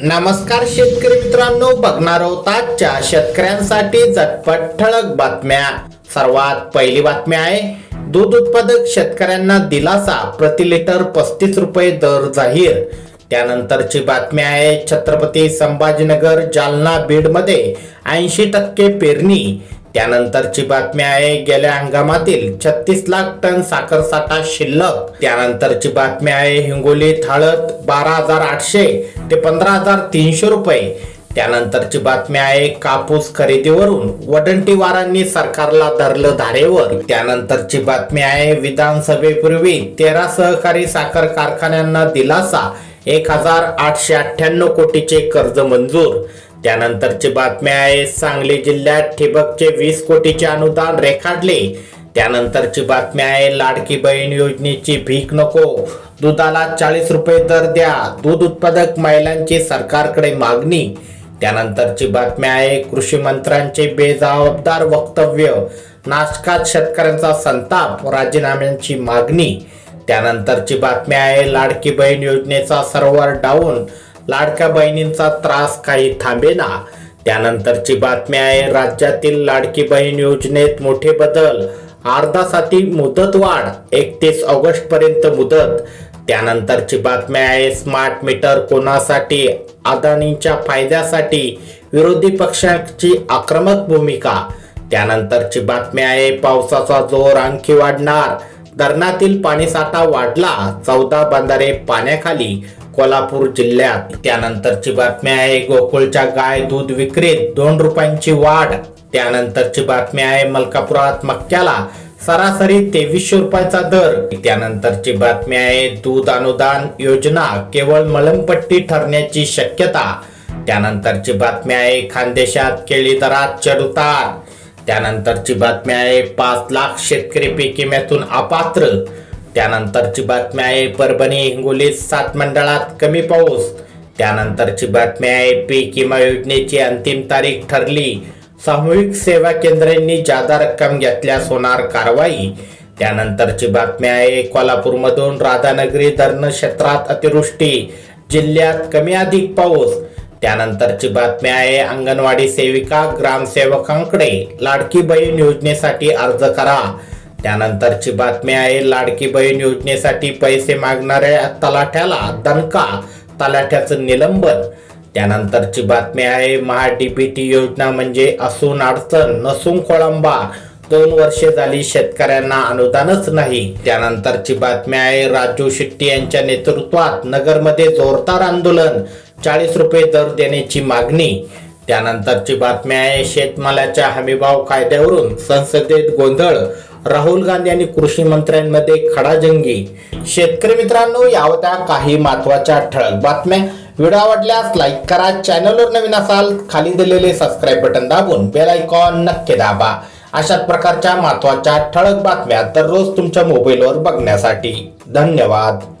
नमस्कार शेतकरी मित्रांनो बघणार आहोत आजच्या शेतकऱ्यांसाठी झटपट ठळक बातम्या. सर्वात पहिली बातमी आहे दूध उत्पादक शेतकऱ्यांना दिलासा प्रति लिटर पस्तीस रुपये दर जाहीर. त्यानंतरची बातमी आहे छत्रपती संभाजीनगर जालना बीडमध्ये ऐंशी टक्के पेरणी. त्यानंतरची बातमी आहे गेल्या हंगामातील छत्तीस लाख टन साखर साठा शिल्लक. त्यानंतरची बातमी आहे हिंगोलीत हळद बारा हजार आठशे ते पंधरा हजार तीनशे रुपये. त्यानंतरची बातमी आहे कापूस खरेदीवरून वडंटीवारांनी सरकारला धरलं धारेवर. त्यानंतरची बातमी आहे विधानसभेपूर्वी तेरा सहकारी साखर कारखान्यांना दिलासा एक हजार आठशे अठ्ठ्याण्णव कोटीचे कर्ज मंजूर. त्यानंतरची बातमी आहे सांगली जिल्ह्यात ठिबकचे वीस कोटीचे अनुदान रेखाटले. त्यानंतरची बातमी आहे लाडकी बहीण योजनेची भीक नको. दुधाला चाळीस रुपये दर द्या. दूध उत्पादक महिलांची सरकारकडे मागणी. त्यानंतरची बातमी आहे कृषी मंत्र्यांचे बेजबाबदार वक्तव्य. नाशकात शेतकऱ्यांचा संताप राजीनाम्यांची मागणी. त्यानंतरची बातमी आहे लाडकी बहीण योजनेचा सर्व्हर डाऊन. लाडक्या बहिणींचा त्रास काही थांबेना. त्यानंतरची बातमी आहे राज्यातील लाडकी बहीण योजनेत मोठे बदल. अर्धासाठी मुदत वाढ एकतीस ऑगस्ट पर्यंत मुदत. त्यानंतरची बातमी आहे स्मार्ट मीटर कोणासाठी अदानीच्या फायद्यासाठी विरोधी पक्षाची आक्रमक भूमिका. त्यानंतरची बातमी आहे पावसाचा जोर आणखी वाढणार. धरणातील पाणीसाठा वाढला चौदा बंधारे पाण्याखाली. कोल्हापूर जिल्ह्यात. त्यानंतरची बातमी आहे गोकुळच्या गाय दूध विक्रीत दोन रुपयांची वाढ. त्यानंतरची बातमी आहे मलकापुरात मक्क्याला सरासरी तेवीसशे रुपयाचा दर. त्यानंतरची बातमी आहे दूध अनुदान योजना केवळ मलमपट्टी ठरण्याची शक्यता. त्यानंतरची बातमी आहे खानदेशात केळी दरात चढउतार त्यानंतरची बातमी आहे पाच लाख शेतकरी पीक विम्यातून अपात्र. त्यानंतरची बातमी आहे परभणी हिंगोलीत सात मंडळात कमी पाऊस. त्यानंतरची बातमी आहे पीक विमा योजनेची अंतिम तारीख ठरली. सामूहिक सेवा केंद्रांनी जादा रक्कम घेतल्यास होणार कारवाई. त्यानंतरची बातमी आहे कोल्हापूरमधून राधानगरी धरण क्षेत्रात अतिवृष्टी. जिल्ह्यात कमी अधिक पाऊस. त्यानंतरची बातमी आहे अंगणवाडी सेविका ग्रामसेवकांकडे लाडकी बहीण योजनेसाठी अर्ज करा. त्यानंतरची बातमी आहे लाडकी बहीण योजनेसाठी पैसे मागणाऱ्या तलाठ्याला दणका तलाठ्याचं निलंबन. त्यानंतरची बातमी आहे महाडीबीटी योजना म्हणजे असून अडचण नसून खोळंबा. दोन वर्षे झाली शेतकऱ्यांना अनुदानच नाही. त्यानंतरची बातमी आहे राजू शेट्टी यांच्या नेतृत्वात नगरमध्ये जोरदार आंदोलन चाळीस रुपये दर देण्याची मागणी. त्यानंतरची बातमी आहे शेतमालाच्या हमीभाव कायद्यावरून संसदेत गोंधळ राहुल गांधी आणि कृषी मंत्र्यांमध्ये खडाजंगी. शेतकरी मित्रांनो यावत्या काही महत्त्वाच्या ठळक बातम्या. व्हिडिओ आवडल्यास लाईक करा. चॅनलवर नवीन असाल खाली दिलेले सबस्क्राईब बटन दाबून बेल आयकॉन नक्की दाबा. अशाच प्रकारच्या महत्त्वाच्या ठळक बातम्या दररोज तुमच्या मोबाईलवर बघण्यासाठी. धन्यवाद.